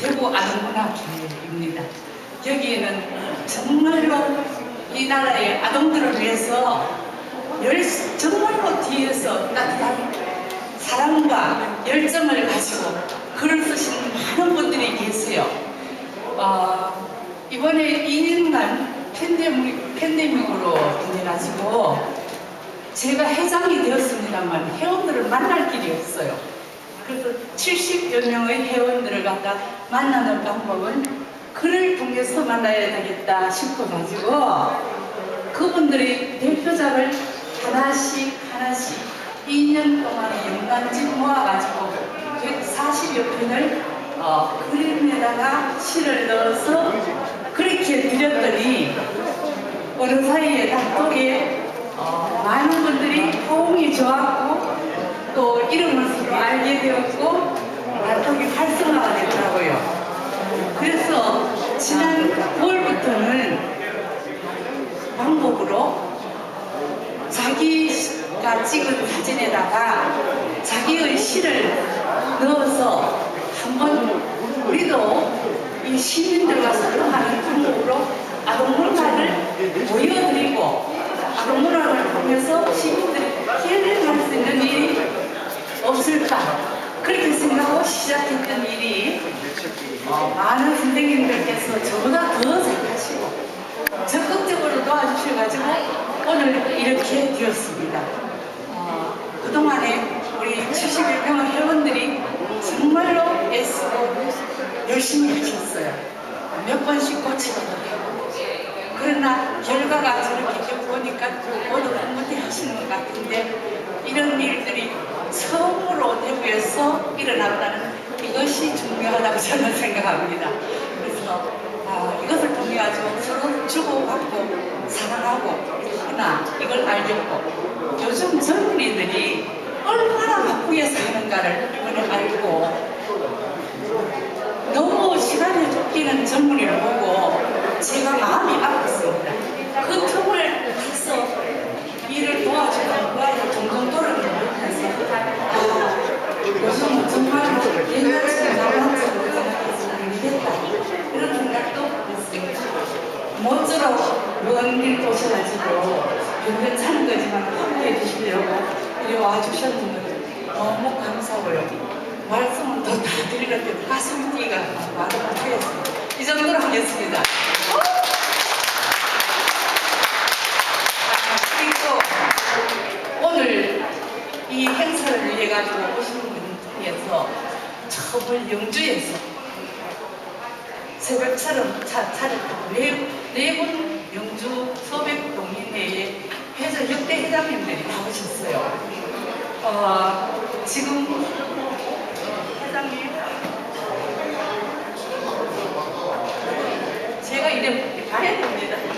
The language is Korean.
대구 아동문화 교회입니다. 여기에는 정말로 이 나라의 아동들을 위해서 열, 정말로 뒤에서 따뜻한 사랑과 열정을 가지고 글을 쓰시는 많은 분들이 계세요. 어, 이번에 2년간 팬데믹, 팬데믹으로 인해 가지고 제가 회장이 되었습니다만 회원들을 만날 길이 없어요. 그래서 70여 명의 회원들을 갖다 만나는 방법은 글을 통해서 만나야 되겠다 싶어가지고 그분들이 대표작을 하나씩 하나씩 2년 동안의 연간집 모아가지고 140여 편을 어, 그림에다가 시를 넣어서 그렇게 드렸더니 어느 사이에 단톡에 어, 많은 분들이 호응이 좋았고 또 이름을 서로 알게 되었고 단톡이 활성화가. 그래서 지난 9월부터는 방법으로 자기가 찍은 사진에다가 자기의 시를 넣어서 한번 우리도 이 시민들과 소통하는 방법으로 아동문화를 보여드리고 아동문화를 통해서 시민들이 힐링할 수 있는 일이 없을까? 그렇게 생각하고 시작했던 일이 어, 많은 저보다 더 잘하시고 적극적으로 도와주셔가지고 오늘 이렇게 되었습니다. 어, 그동안에 우리 71명 회원들이 정말로 애쓰고 열심히 하셨어요. 몇 번씩 고치기도 하고. 그러나 결과가 저렇게 보니까 모두 흐뭇해 하시는 것 같은데 이런 일들이 처음으로 대구에서 일어났다는 이것이 중요하다고 저는 생각합니다. 그래서 아, 이것을 통해 가지고 서로 주고받고 사랑하고 하나 이걸 알겠고 요즘 젊은이들이 얼마나 바쁘게 사는가를 이번에 알고 너무 시간에 쫓기는 젊은이를 보고 제가 마음이 아팠습니다. 그 틈을 타서 일을 도와주는 거에 종종 돌아보면서 아, 요즘 정말로 옛날처럼 남한처럼 생각해서 안 되겠다 이런 생각도 했습니다. 모쪼록 먼길 오셔가지고 괜찮은 거지만 함께해 주시려고 이리 와주셨는데 너무 감사하고요. 말씀은 더다 드리는데 가슴 뛰가 말을 못하겠습니다. 이 정도로 하겠습니다. 그리고 오늘 이 행사를 위해 가지고 오신 분 중에서 처음 영주에서 새벽처럼 차, 차를 타고 네, 네분 영주 소백 동인회의 회장 역대 회장님들이 나오셨어요. 어, 지금 회장님 제가 이름 봐야 됩니다.